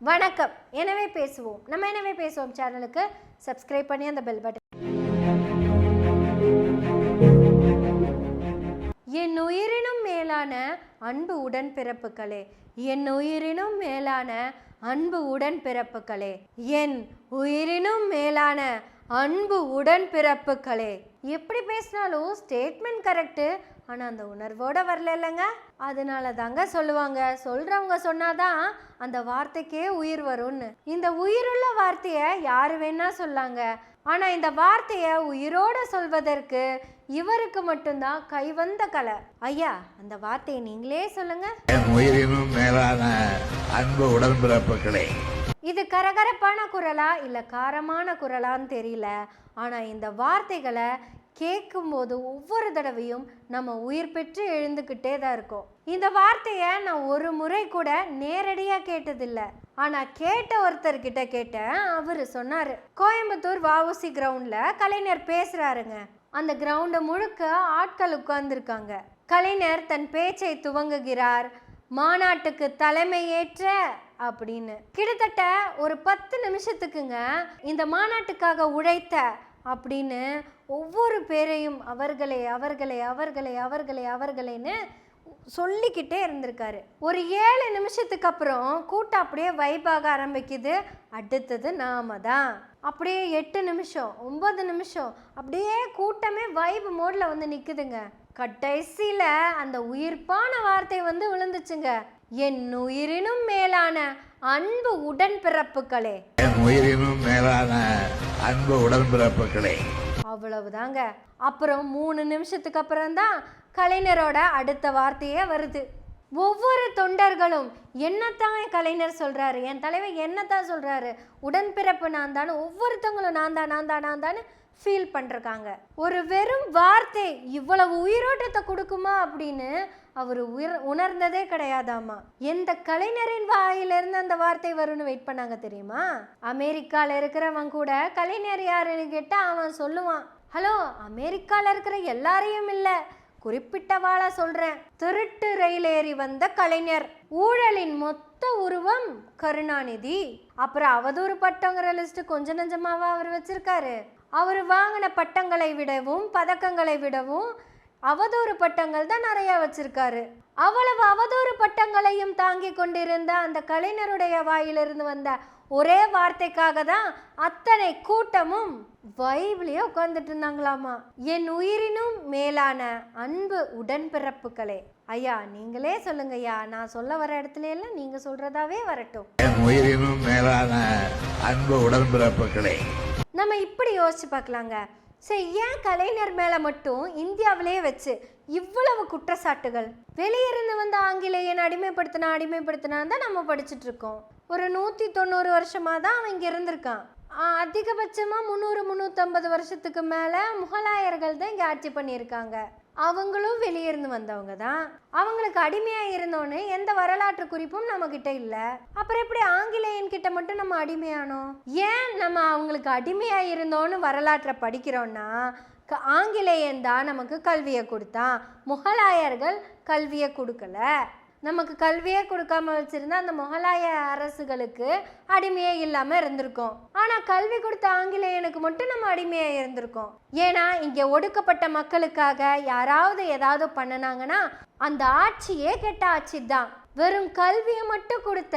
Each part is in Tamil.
வணக்கம். எனவே பேசுவோம். நம்ம எனவே பேசுவோம் சேனலுக்கு. சப்ஸ்கிரைப் பண்ணி அந்த பெல் பட்டன் என் உயிரினும் மேலான அன்பு உடன்பிறப்புகளே என் உயிரினும் மேலான அன்பு உடன்பிறப்புகளே என் உயிரினும் மேலான அன்பு உடன் பிறப்புகளே எப்படி பேசினாலும் ஸ்டேட்மெண்ட் கரெக்டு ஆனால் அந்த உணர்வோட வரல இல்லைங்க அதனால தாங்க சொல்லுவாங்க. சொல்கிறவங்க சொன்னாதான் அந்த வார்த்தைக்கே உயிர் வரும்னு. இந்த உயிருள்ள வார்த்தையை யார் வேணா சொல்லாங்க. ஆனால் இந்த வார்த்தையை உயிரோட சொல்வதற்கு இவருக்கு மட்டும்தான் கைவந்த கலை. ஐயா அந்த வார்த்தையை நீங்களே சொல்லுங்க. உயிரினும் மேலான அன்பு உடன்பிறப்புகளே. இது கரகரப்பான குரலா இல்லை காரமான குரலான்னு தெரியல. ஆனால் இந்த வார்த்தைகளை கேட்கும்போது ஒவ்வொரு தடவையும் நம்ம உயிர் பெற்று எழுந்துக்கிட்டே தான் இருக்கோம். இந்த வார்த்தையை நான் ஒரு முறை கூட நேரடியாக கேட்டதில்லை. ஆனால் கேட்ட ஒருத்தர்கிட்ட கேட்டேன். அவர் சொன்னார் கோயம்புத்தூர் வாவுசி கிரவுண்டில் கலைஞர் பேசுகிறாருங்க அந்த கிரவுண்டை முழுக்க ஆட்கள் உட்கார்ந்துருக்காங்க. கலைஞர் தன் பேச்சை துவங்குகிறார். மாநாட்டுக்கு தலைமையேற்ற அப்படின்னு. கிட்டத்தட்ட ஒரு பத்து நிமிஷத்துக்குங்க இந்த மாநாட்டுக்காக உழைத்த அப்படின்னு ஒவ்வொரு பேரையும் அவர்களே அவர்களே அவர்களே அவர்களே அவர்களேன்னு சொல்லிக்கிட்டே இருந்திருக்காரு. ஒரு ஏழு நிமிஷத்துக்கு அப்புறம் கூட்டம் அப்படியே வைபாக ஆரம்பிக்குது. அடுத்தது நாம தான். அப்படியே எட்டு நிமிஷம் ஒன்பது நிமிஷம் அப்படியே கூட்டமே வைப் மோடில் வந்து நிற்குதுங்க கடைசியில் அந்த உயிர்ப்பான வார்த்தை வந்து விழுந்துச்சுங்க. என் உயிரினும் மேலான அன்பு உடன்பிறப்புகளே. என் உயிரினும் மேலான அன்பு உடன்பிறப்புகளே. அவ்வளவுதாங்க. அப்புறம் மூணு நிமிஷத்துக்கு அப்புறம் தான் கலைஞரோட அடுத்த வார்த்தையே வருது. ஒவ்வொரு தொண்டர்களும் என்னத்தான் கலைஞர் சொல்கிறாரு என் தலைவர் என்னத்தான் சொல்கிறாரு உடன்பிறப்பு நான் தானே ஒவ்வொருத்தவங்களும் நான் தான் நான் தான் நான் தானே ஃபீல் பண்ணிருக்காங்க. ஒரு வெறும் வார்த்தை இவ்வளவு உயிரோட்டத்தை கொடுக்குமா அப்படின்னு அவர் உயிர் உணர்ந்ததே கிடையாதாமா எந்த கலைஞரின் வாயிலிருந்து அந்த வார்த்தை வரும்னு வெயிட் பண்ணாங்க தெரியுமா? அமெரிக்காவில் இருக்கிறவன் கூட கலைஞர் யாருன்னு கேட்டால் அவன் சொல்லுவான் ஹலோ அமெரிக்காவில் இருக்கிற எல்லாரையும் இல்லை குறிப்பிட்டவாளா சொல்றேன். திருட்டு ரயில் ஏறி வந்த கலைஞர். ஊழலின் மொத்த உருவம் கருணாநிதி. அப்புறம் அவதூறு பட்டங்கிற லிஸ்ட் கொஞ்ச நஞ்சமாவா அவர் வச்சிருக்காரு. அவர் வாங்கின பட்டங்களை விடவும் பதக்கங்களை விடவும் அவதூறு பட்டங்கள் தான் நிறைய வச்சிருக்காரு. அவ்வளவு அவதூறு பட்டங்களையும் தாங்கி கொண்டிருந்த அந்த கலைஞருடைய வாயிலிருந்து வந்த ஒரே வார்த்தைக்காக தான் அத்தனை கூட்டமும் வைப்லயே உட்கார்ந்துட்டு இருந்தாங்களாமா. என் உயிரினும் மேலான அன்பு உடன்பிறப்புகளே. ஐயா நீங்களே சொல்லுங்க ஐயா. நான் சொல்ல வர இடத்துல எல்லாம் நீங்க சொல்றதாவே வரட்டும். என் உயிரினும் மேலான அன்பு உடன்பிறப்புகளே. நம்ம இப்படி யோசிச்சு பார்க்கலாங்க. சரி ஏன் கலைஞர் மேலே மட்டும் இந்தியாவிலே வச்சு இவ்வளவு குற்றச்சாட்டுகள்? வெளியிருந்து வந்து ஆங்கிலேயன் அடிமைப்படுத்தினா அடிமைப்படுத்தினான்னு தான் நம்ம படிச்சுட்டு இருக்கோம். ஒரு நூற்றி தொண்ணூறு வருஷமாக தான் அவன் இங்கே இருந்திருக்கான். அதிகபட்சமாக முந்நூறு முந்நூற்றம்பது வருஷத்துக்கு மேலே முகலாயர்கள் தான் இங்கே ஆட்சி பண்ணியிருக்காங்க. அவங்களும் வெளியிருந்து வந்தவங்க தான். அவங்களுக்கு அடிமையாக இருந்தோன்னு எந்த வரலாற்று குறிப்பும் நம்மக்கிட்ட இல்லை. அப்புறம் எப்படி ஆங்கிலேயன் கிட்ட மட்டும் நம்ம அடிமையானோம்? ஏன் நம்ம அவங்களுக்கு அடிமையாக இருந்தோன்னு வரலாற்றை படிக்கிறோன்னா க- ஆங்கிலேயன் தான் நமக்கு கல்வியை கொடுத்தான். முகலாயர்கள் கல்வியை கொடுக்கல. நமக்கு கல்வியே கொடுக்காம வச்சுருந்தா அந்த முகலாய அரசுகளுக்கு அடிமையே இல்லாமல் இருந்திருக்கோம். ஆனால் கல்வி கொடுத்த ஆங்கிலேயனுக்கு மட்டும் நம்ம அடிமையாக இருந்திருக்கோம். ஏன்னா இங்கே ஒடுக்கப்பட்ட மக்களுக்காக யாராவது ஏதாவது பண்ணுனாங்கன்னா அந்த ஆட்சியே கெட்ட ஆட்சி தான் வெறும் கல்வியை மட்டும் கொடுத்த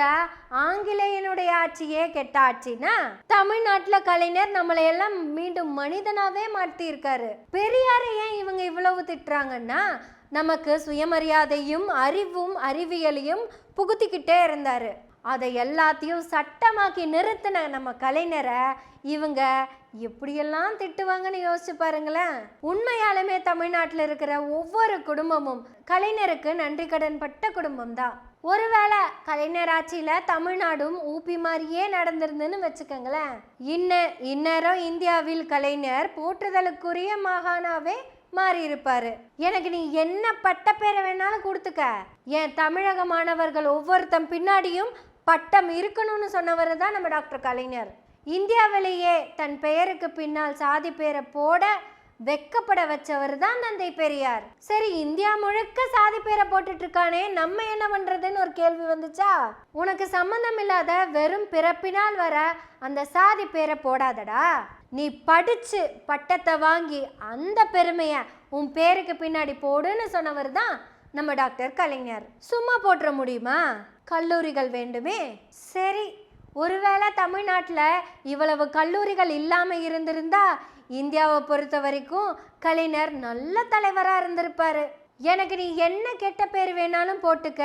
ஆங்கிலேயனுடைய ஆட்சியே கெட்ட ஆட்சினா தமிழ்நாட்டில் கலைஞர் நம்மளை எல்லாம் மீண்டும் மனிதனாவே மாற்றி இருக்காரு பெரியாரை ஏன் இவங்க இவ்வளவு திட்டுறாங்கன்னா நமக்கு சுயமரியாதையும் அறிவும் அறிவியலையும் புகுத்திக்கிட்டே இருந்தாரு. அதை எல்லாத்தையும் சட்டமாக்கி நிறுத்தின நம்ம கலைஞரை இவங்க எப்படியெல்லாம் திட்டுவாங்கன்னு யோசிச்சு பாருங்களேன். உண்மையாலுமே தமிழ்நாட்டில் இருக்கிற ஒவ்வொரு குடும்பமும் கலைஞருக்கு நன்றி கடன் பட்ட குடும்பம் தான் ஒருவேளை கலைஞர் ஆட்சியில தமிழ்நாடும் ஊபி மாதிரியே நடந்திருந்துன்னு வச்சுக்கோங்களேன். இன்ன இந்நேரம் இந்தியாவில் கலைஞர் போற்றுதலுக்குரிய மாகாணாவே மாறி இருப்பாரு எனக்கு நீ என்ன பட்ட பேரை வேணாலும் கொடுத்துக்க. என் தமிழக மாணவர்கள் ஒவ்வொருத்தன் பின்னாடியும் பட்டம் இருக்கணும்னு சொன்னவர் தான் நம்ம டாக்டர் கலைஞர். இந்தியாவிலேயே தன் பெயருக்கு பின்னால் சாதி பேரை போட வெக்கப்பட வச்சவர் தான் தந்தை பெரியார். சரி இந்தியா முழுக்க சாதி பேரை போட்டுட்டு இருக்கானே நம்ம என்ன பண்றதுன்னு ஒரு கேள்வி வந்துச்சா? உனக்கு சம்பந்தம் இல்லாத வெறும் பிறப்பினால் வர அந்த சாதி பேரை போடாதடா. நீ படிச்சு பட்டத்தை வாங்கி அந்த பெருமைய உன் பேருக்கு பின்னாடி போடுன்னு சொன்னவர் தான் நம்ம டாக்டர் கலைஞர். சும்மா போட்டுற முடியுமா? கல்லூரிகள் வேண்டுமே. சரி ஒருவேளை தமிழ்நாட்டில் இவ்வளவு கல்லூரிகள் இல்லாமல் இருந்திருந்தா இந்தியாவை பொறுத்த வரைக்கும் கலைஞர் நல்ல தலைவராக இருந்திருப்பார். எனக்கு நீ என்ன கெட்ட பேர் வேணாலும் போட்டுக்க.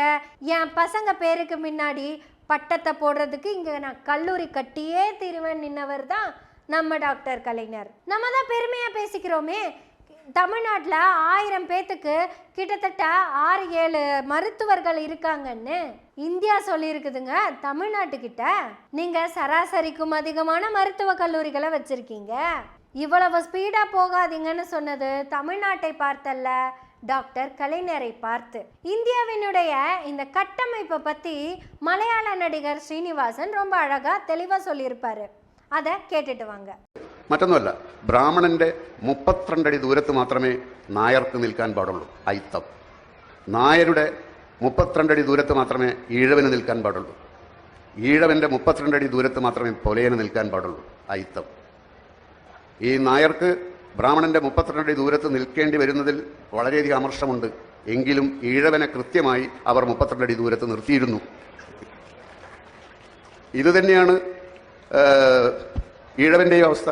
என் பசங்க பேருக்கு முன்னாடி பட்டத்தை போடுறதுக்கு இங்கே நான் கல்லூரி கட்டியே தீருவேன் நின்னவர் தான் நம்ம டாக்டர் கலைஞர். நம்ம தான் பெருமையாக பேசிக்கிறோமே. தமிழ்நாட்டில் ஆயிரம் பேத்துக்கு கிட்டத்தட்ட ஆறு ஏழு மருத்துவர்கள் இருக்காங்கன்னு இந்தியா சொல்லியிருக்குதுங்க. தமிழ்நாட்டுக்கிட்ட நீங்கள் சராசரிக்கும் அதிகமான மருத்துவ கல்லூரிகளை வச்சுருக்கீங்க. இவ்வளவு ஸ்பீடாக போகாதீங்கன்னு சொன்னது தமிழ்நாட்டை பார்த்தல்ல டாக்டர் கலைஞரை பார்த்து. இந்தியாவினுடைய இந்த கட்டமைப்பை பற்றி மலையாள நடிகர் ஸ்ரீனிவாசன் ரொம்ப அழகாக தெளிவாக சொல்லியிருப்பாரு. அதை கேட்டுட்டு வாங்க. മറ്റൊന്നുമല്ല ബ്രാഹ്മണന്റെ മുപ്പത്തിരണ്ടടി ദൂരത്ത് മാത്രമേ നായർക്ക് നിൽക്കാൻ പാടുള്ളൂ അയിത്തം. നായരുടെ മുപ്പത്തിരണ്ടടി ദൂരത്ത് മാത്രമേ ഈഴവന് നിൽക്കാൻ പാടുള്ളൂ. ഈഴവന്റെ മുപ്പത്തിരണ്ടടി ദൂരത്ത് മാത്രമേ പൊലയന് നിൽക്കാൻ പാടുള്ളൂ അയിത്തം. ഈ നായർക്ക് ബ്രാഹ്മണന്റെ മുപ്പത്തിരണ്ടടി ദൂരത്ത് നിൽക്കേണ്ടി വരുന്നതിൽ വളരെയധികം അമർഷമുണ്ട്. എങ്കിലും ഈഴവനെ കൃത്യമായി അവർ മുപ്പത്തിരണ്ടടി ദൂരത്ത് നിർത്തിയിരുന്നു. ഇതുതന്നെയാണ് ഏഹ്, ഈഴവന്റെയും അവസ്ഥ.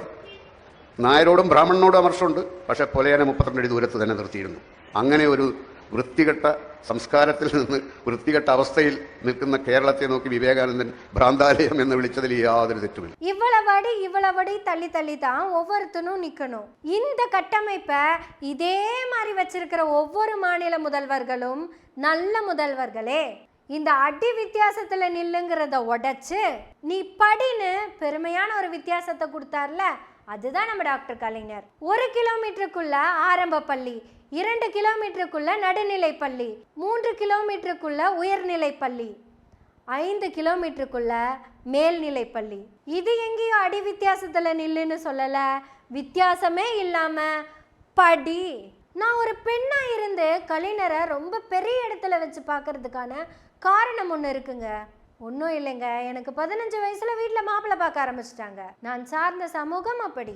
നായരോടും ബ്രാഹ്മണനോടും അമർഷമുണ്ട് പക്ഷെ പൊലയനെ മുപ്പത്തിരണ്ടടി ദൂരത്ത് തന്നെ നിർത്തിയിരുന്നു അങ്ങനെ ഒരു വൃത്തികെട്ട സംസ്കാരത്തിൽ നിന്ന് വൃത്തികെട്ട അവസ്ഥയിൽ നിൽക്കുന്ന കേരളത്തെ നോക്കി വിവേകാനന്ദൻ ഭ്രാന്താലയം എന്ന് വിളിച്ചതിൽ യാതൊരു തെറ്റുമില്ല இவ்வளவு அடி இவ்வளவு அடி தள்ளி தள்ளி தான் ஒவ்வொருத்தனும் நிற்கணும் இந்த கட்டமைப்பை இதே மாதிரி வச்சிருக்கிற ஒவ்வொரு மாநில முதல்வர்களும் நல்ல முதல்வர்களே இந்த அடி வித்தியாசத்துல நில்லுங்கிறத உடைச்சு நீ படின்னு பெருமையான ஒரு வித்தியாசத்தை கொடுத்தார்ல அதுதான் நம்ம டாக்டர் கலைஞர். ஒரு கிலோமீட்டருக்குள்ள ஆரம்ப பள்ளி இரண்டு கிலோமீட்டருக்குள்ள நடுநிலை பள்ளி மூன்று கிலோமீட்டருக்குள்ள உயர்நிலை பள்ளி ஐந்து கிலோமீட்டருக்குள்ள மேல்நிலை பள்ளி. இது எங்கேயோ அடி வித்தியாசத்தில் நில்லுன்னு சொல்லலை. வித்தியாசமே இல்லாமல் படி. நான் ஒரு பெண்ணாக இருந்து கலைஞரை ரொம்ப பெரிய இடத்துல வச்சு பார்க்கறதுக்கான காரணம் ஒன்று இருக்குங்க. ஒன்றும் இல்லைங்க. எனக்கு பதினஞ்சு வயசில் வீட்டில் மாப்பிள்ளை பார்க்க ஆரம்பிச்சிட்டாங்க. நான் சார்ந்த சமூகம் அப்படி.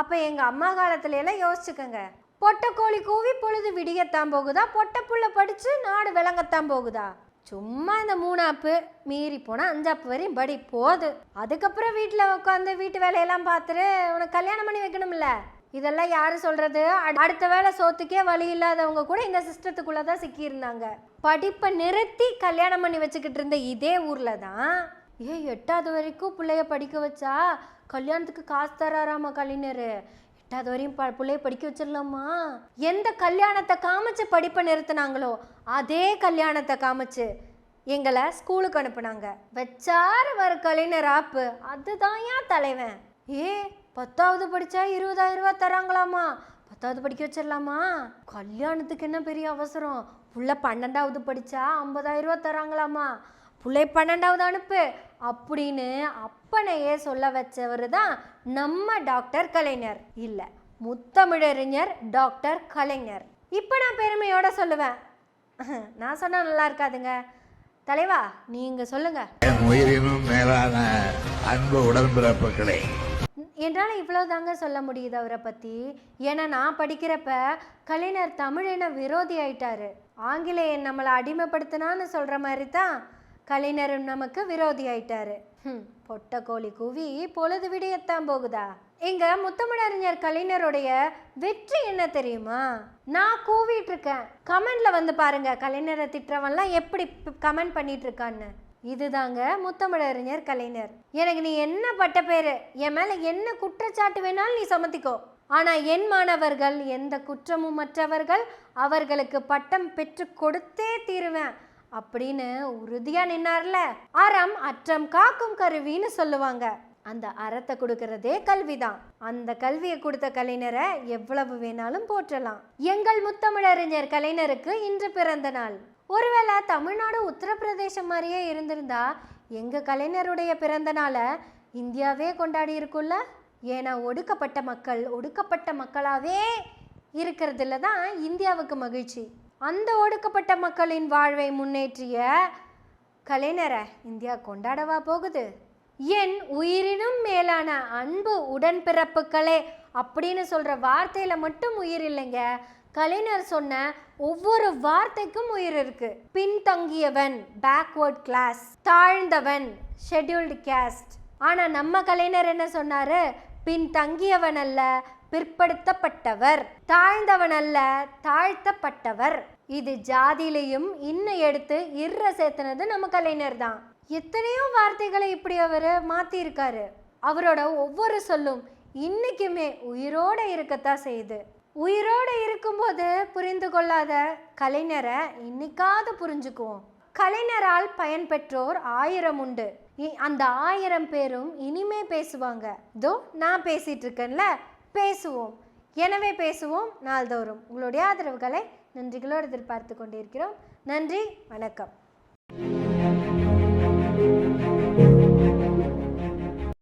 அப்போ எங்கள் அம்மா காலத்துல எல்லாம் யோசிச்சுக்கோங்க. பொட்டை கோழி கூவி பொழுது விடியத்தான் போகுதா? பொட்டை புள்ள படித்து நாடு விளங்கத்தான் போகுதா? சும்மா இந்த மூணாப்பு. மீறி போனால் அஞ்சாப்பு வரையும் படி போகுது. அதுக்கப்புறம் வீட்டில் உட்காந்து வீட்டு வேலையெல்லாம் பார்த்துட்டு உனக்கு கல்யாணம் பண்ணி வைக்கணும்ல? இதெல்லாம் யாரு சொல்றது? அடுத்த வேளை சோத்துக்கே வழி இல்லாதவங்க கூட இந்த சிஸ்டத்துக்குள்ளே தான் சிக்கியிருந்தாங்க. படிப்பை நிறுத்தி கல்யாணம் பண்ணி வச்சுக்கிட்டு இருந்த இதே ஊரில் தான் ஏ எட்டாவது வரைக்கும் பிள்ளைய படிக்க வச்சா கல்யாணத்துக்கு காசு தராராமா கலைஞர்? எட்டாவது வரையும் ப பிள்ளைய படிக்க வச்சிடலாமா? எந்த கல்யாணத்தை காமிச்சு படிப்பை நிறுத்தினாங்களோ அதே கல்யாணத்தை காமிச்சு எங்களை ஸ்கூலுக்கு அனுப்புனாங்க. வச்சார் வர கலைஞர் ஆப்பு. அதுதான் ஏன் தலைவன்? ஏ பத்தாவது படிச்சா இருபதாயிரம் ரூபா தராங்களாமா? பத்தாவது படிக்க வச்சிடலாமா? கல்யாணத்துக்கு என்ன பெரிய அவசரம்? புள்ள பன்னெண்டாவது படிச்சா ஐம்பதாயிரம் ரூபாய் தராங்களாமா? புள்ளை பன்னெண்டாவது அனுப்பு. அப்படின்னு அப்பனையே சொல்ல வச்சவர் தான் நம்ம டாக்டர் கலைஞர். இல்லை முத்தமிழறிஞர் டாக்டர் கலைஞர். இப்போ நான் பெருமையோட சொல்லுவேன். நான் சொன்னா நல்லா இருக்காதுங்க. தலைவா நீங்க சொல்லுங்க. உயிரினும் மேலான அன்பு உடன்பிறப்புகளே. என்னால் இவ்வளோ தாங்க சொல்ல முடியுது அவரை பற்றி ஏன்னா நான் படிக்கிறப்ப கலைஞர் தமிழின விரோதி ஆயிட்டாரு. ஆங்கிலேயன் நம்மளை அடிமைப்படுத்தினான்னு சொல்கிற மாதிரி தான் கலைஞரும் நமக்கு விரோதி ஆயிட்டாரு ஹம், பொட்ட கோழி கூவி பொழுது விடியத்தான் போகுதா? எங்க முத்தமிழறிஞர் கலைஞருடைய வெற்றி என்ன தெரியுமா? நான் கூவிட்டு இருக்கேன். கமெண்ட்ல வந்து பாருங்க கலைஞரை திட்டுறவன்லாம் எப்படி கமெண்ட் பண்ணிட்டு இருக்கான்னு. இதுதாங்க முத்தமிழறிஞர் கலைஞர் எனக்கு நீ என்ன பட்ட பேரு? என் மேல என்ன குற்றச்சாட்டு வேணாலும் நீ சமத்திக்கோ ஆனால் என் மாணவர்கள் எந்த குற்றமும் மற்றவர்கள் அவர்களுக்கு பட்டம் பெற்று கொடுத்தே தீருவேன் அப்படின்னு உறுதியாக நின்னார்ல. அறம் அற்றம் காக்கும் கருவின்னு சொல்லுவாங்க. அந்த அறத்தை கொடுக்கறதே கல்விதான். அந்த கல்வியை கொடுத்த கலைஞரை எவ்வளவு வேணாலும் போற்றலாம். எங்கள் முத்தமிழறிஞர் கலைஞருக்கு இன்று பிறந்த நாள். ஒருவேளை தமிழ்நாடு உத்தரப்பிரதேசம் மாதிரியே இருந்திருந்தா எங்க கலைஞருடைய பிறந்த நாளை இந்தியாவே கொண்டாடி இருக்கும்ல? ஏன்னா ஒடுக்கப்பட்ட மக்கள் ஒடுக்கப்பட்ட மக்களாகவே இருக்கிறதுல தான் இந்தியாவுக்கு மகிழ்ச்சி. அந்த ஒடுக்கப்பட்ட மக்களின் வாழ்வை முன்னேற்றிய கலைஞரை இந்தியா கொண்டாடவா போகுது? என் உயிரினும் மேலான அன்பு உடன்பிறப்புகளே அப்படின்னு சொல்கிற வார்த்தையில் மட்டும் உயிர் இல்லைங்க. கலைஞர் சொன்ன ஒவ்வொரு வார்த்தைக்கும் உயிர் இருக்கு. பின்தங்கியவன் பேக்வர்ட் கிளாஸ் தாழ்ந்தவன் ஷெட்யூல்டு கேஸ்ட் ஆனால் நம்ம கலைஞர் என்ன சொன்னார்? பின் தங்கியவனல்ல பிற்படுத்தப்பட்டவர். தாழ்ந்தவன் அல்ல தாழ்த்தப்பட்டவர். இது ஜாதியிலையும் இன்னும் எடுத்து இர்ற சேர்த்துனது நம்ம கலைஞர் தான். எத்தனையோ வார்த்தைகளை இப்படி அவர் மாத்திருக்காரு அவரோட ஒவ்வொரு சொல்லும் இன்னைக்குமே உயிரோட இருக்கத்தான் செய்யுது. உயிரோட இருக்கும்போது புரிந்து கொள்ளாத கலைஞரை இன்னைக்காவது புரிஞ்சுக்குவோம். கலைஞரால் பயன்பெற்றோர் ஆயிரம் உண்டு. அந்த ஆயிரம் பேரும் இனிமே பேசுவாங்க. இதோ நான் பேசிட்டு இருக்கேன்ல? பேசுவோம். எனவே பேசுவோம் நாள்தோறும். உங்களுடைய ஆதரவுகளை நன்றிகளோடு எதிர்பார்த்து கொண்டிருக்கிறோம். நன்றி வணக்கம்.